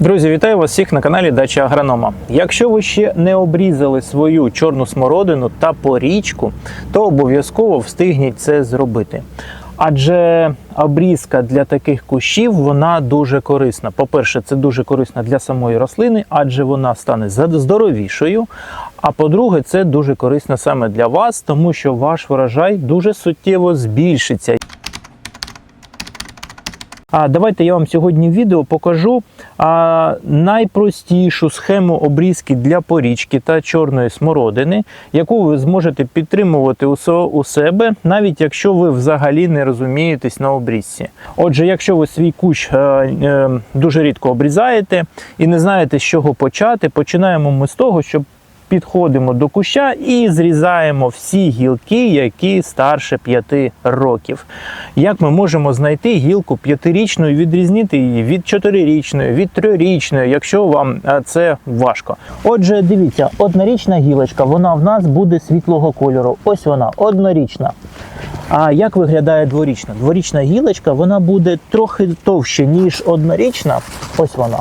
Друзі, вітаю вас всіх на каналі Дача Агронома. Якщо ви ще не обрізали свою чорну смородину та порічку, то обов'язково встигніть це зробити. Адже обрізка для таких кущів вона дуже корисна. По-перше, це дуже корисно для самої рослини, адже вона стане здоровішою. А по-друге, це дуже корисно саме для вас, тому що ваш врожай дуже суттєво збільшиться. А давайте я вам сьогодні в відео покажу а, найпростішу схему обрізки для порічки та чорної смородини, яку ви зможете підтримувати у, себе, навіть якщо ви взагалі не розумієтесь на обрізці. Отже, якщо ви свій кущ е, е, дуже рідко обрізаєте і не знаєте, з чого почати, починаємо ми з того, щоб підходимо до куща і зрізаємо всі гілки, які старше 5 років. Як ми можемо знайти гілку п'ятирічну і відрізнити її від чотирирічної, від трьохрічної, якщо вам е, це важко? Отже, дивіться, однорічна гілочка, вона в нас буде світлого кольору. Ось вона, однорічна. А як виглядає дворічна? Дворічна гілочка вона буде трохи товще, ніж однорічна. Ось вона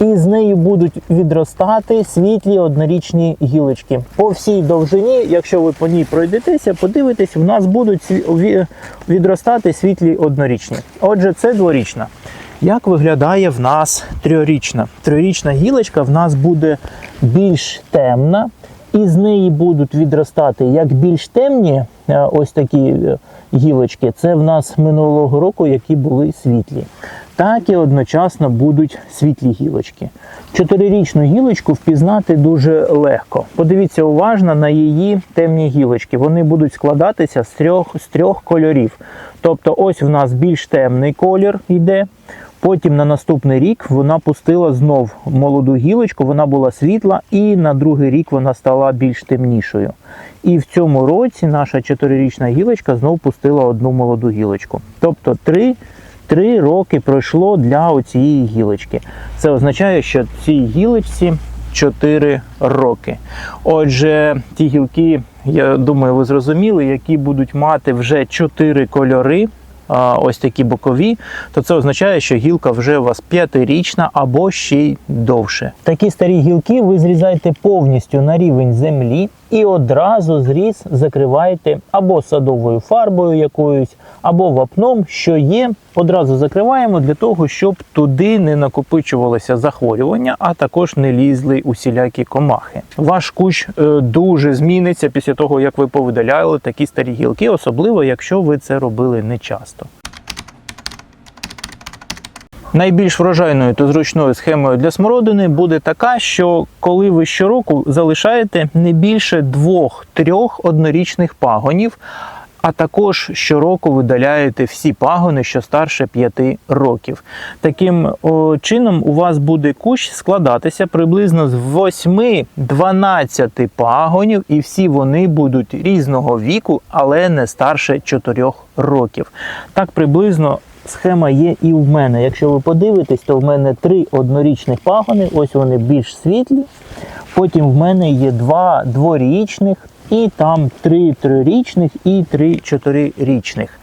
і з неї будуть відростати світлі однорічні гілочки. По всій довжині, якщо ви по ній пройдетеся, подивитесь, в нас будуть відростати світлі однорічні. Отже, це дворічна. Як виглядає в нас трьохрічна? Трьохрічна гілочка в нас буде більш темна, і з неї будуть відростати як більш темні е, ось такі е, гілочки. Це в нас минулого року, які були світлі. Так і одночасно будуть світлі гілочки. Чотирирічну гілочку впізнати дуже легко. Подивіться уважно на її темні гілочки. Вони будуть складатися з трьох, з трьох кольорів. Тобто, ось в нас більш темний колір йде. Потім на наступний рік вона пустила знов молоду гілочку, вона була світла, і на другий рік вона стала більш темнішою. І в цьому році наша чотирирічна гілочка знов пустила одну молоду гілочку. Тобто три, три роки пройшло для цієї гілочки. Це означає, що цій гілочці 4 роки. Отже, ті гілки, я думаю, ви зрозуміли, які будуть мати вже 4 кольори ось такі бокові, то це означає, що гілка вже у вас п'ятирічна або ще й довше. Такі старі гілки ви зрізаєте повністю на рівень землі і одразу зріз закриваєте або садовою фарбою якоюсь, або вапном, що є. Одразу закриваємо для того, щоб туди не накопичувалося захворювання, а також не лізли усілякі комахи. Ваш кущ е, дуже зміниться після того, як ви повидаляли такі старі гілки, особливо якщо ви це робили не часто. Найбільш врожайною та зручною схемою для смородини буде така, що коли ви щороку залишаєте не більше двох-трьох однорічних пагонів, а також щороку видаляєте всі пагони, що старше 5 років. Таким чином у вас буде кущ складатися приблизно з 8-12 пагонів, і всі вони будуть різного віку, але не старше 4 років. Так приблизно схема є і в мене. Якщо ви подивитесь, то в мене три однорічних пагони, ось вони більш світлі. Потім в мене є два дворічних, і там три трирічних і три чотирирічних.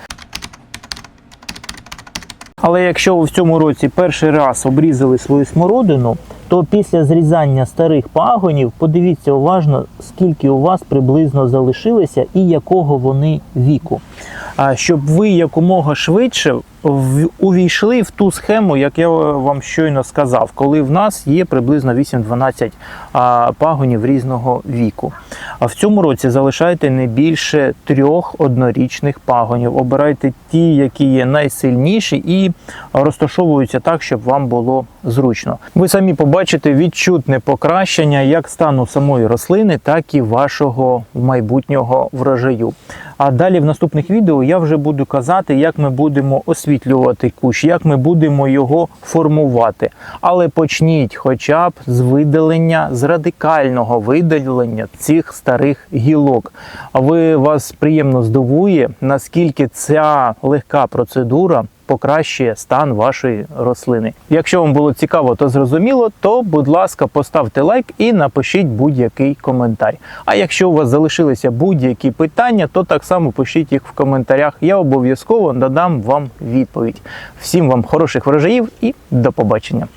Але якщо ви в цьому році перший раз обрізали свою смородину, то після зрізання старих пагонів подивіться уважно, скільки у вас приблизно залишилося і якого вони віку. А щоб ви якомога швидше увійшли в ту схему, як я вам щойно сказав, коли в нас є приблизно 8-12 пагонів різного віку. А в цьому році залишайте не більше трьох однорічних пагонів. Обирайте ті, які є найсильніші, і розташовуються так, щоб вам було зручно. Ви самі побачите відчутне покращення як стану самої рослини, так і вашого майбутнього врожаю. А далі в наступних відео я вже буду казати, як ми будемо освітлювати кущ, як ми будемо його формувати. Але почніть хоча б з видалення, з радикального видалення цих старих гілок. Ви вас приємно здивує, наскільки ця легка процедура покращує стан вашої рослини. Якщо вам було цікаво та зрозуміло, то будь ласка, поставте лайк і напишіть будь-який коментар. А якщо у вас залишилися будь-які питання, то так само пишіть їх в коментарях. Я обов'язково надам вам відповідь. Всім вам хороших врожаїв і до побачення.